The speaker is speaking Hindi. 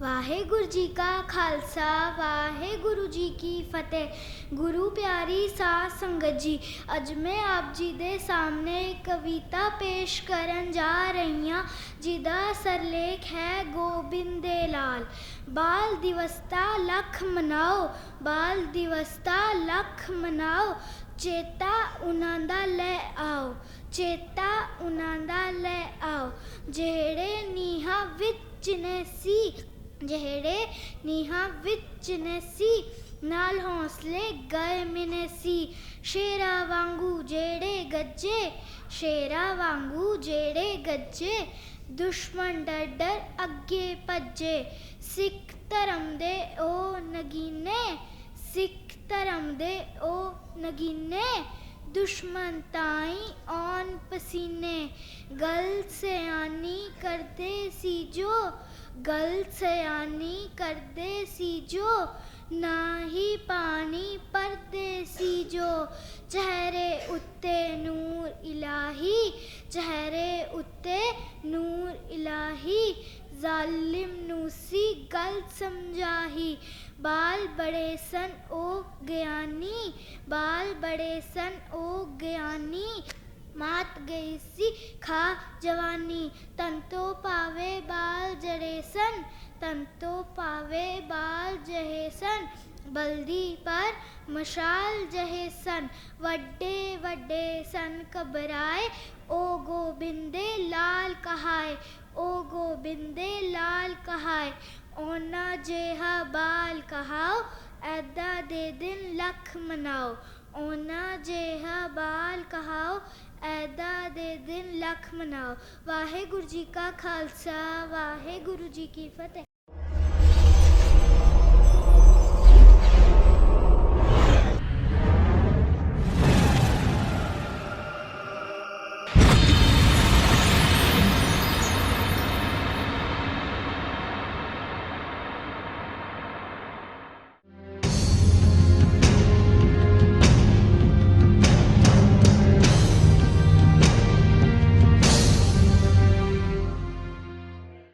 ਵਾਹਿਗੁਰੂ ਜੀ ਕਾ ਖਾਲਸਾ, ਵਾਹਿਗੁਰੂ ਜੀ ਕੀ ਫਤਿਹ। ਗੁਰੂ ਪਿਆਰੀ ਸਾਧ ਸੰਗਤ ਜੀ, ਅੱਜ ਮੈਂ ਆਪ ਜੀ ਦੇ ਸਾਹਮਣੇ ਕਵਿਤਾ ਪੇਸ਼ ਕਰਨ ਜਾ ਰਹੀ ਹਾਂ, ਜਿਹਦਾ ਸਰਲੇਖ ਹੈ ਗੋਬਿੰਦ ਦੇ ਲਾਲ। ਬਾਲ ਦਿਵਸਤਾ ਲੱਖ ਮਨਾਓ, ਬਾਲ ਦਿਵਸਤਾ ਲੱਖ ਮਨਾਓ, ਚੇਤਾ ਉਹਨਾਂ ਦਾ ਲੈ ਆਓ, ਚੇਤਾ ਉਹਨਾਂ ਦਾ ਲੈ ਆਓ। ਜਿਹੜੇ ਨੀਹਾਂ ਵਿੱਚ ਨੇ ਸੀ ਜਿਹੜੇ ਨੀਹਾਂ ਵਿੱਚ ਨੇ ਸੀ, ਨਾਲ ਹੌਸਲੇ ਗਏ ਮਿਨੇ ਸੀ। ਸ਼ੇਰਾ ਵਾਂਗੂ ਜਿਹੜੇ ਗੱਜੇ, ਸ਼ੇਰਾ ਵਾਂਗੂ ਜਿਹੜੇ ਗੱਜੇ, ਦੁਸ਼ਮਣ ਡਰ ਡਰ ਅੱਗੇ ਭੱਜੇ। ਸਿੱਖ ਧਰਮ ਦੇ ਉਹ ਨਗੀਨੇ, ਸਿੱਖ ਧਰਮ ਦੇ ਉਹ ਨਗੀਨੇ दुश्मन ताई ऑन पसीने, गल से आनी कर दे सी जो गल से आनी कर दे सी जो ना ही पानी पर दे सी जो चेहरे उत्ते नूर इलाही, चेहरे उत्ते नूर इलाही जालिम नूसी गल समझाही। बाल बड़े सन, ओ ज्ञानी बाल बड़े सन, ओ ज्ञानी मात गई सी खा जवानी। तंतो पावे बाल जड़ेसन सन तंतो पावे बाल जहेसन बल्दी पर मशाल जहेसन वड्डे वड्डे सन कबराए, ओ गोबिंदे लाल कहाए। गोबिंदे लाल कहाय ओना जेहा बाल कहाओ, ऐदा दे दिन लख मनाओ। ओना जेहा बाल कहाओ, ऐदा दे दिन लख मनाओ। वाहे गुरु जी का खालसा वाहे गुरु जी की फतेह।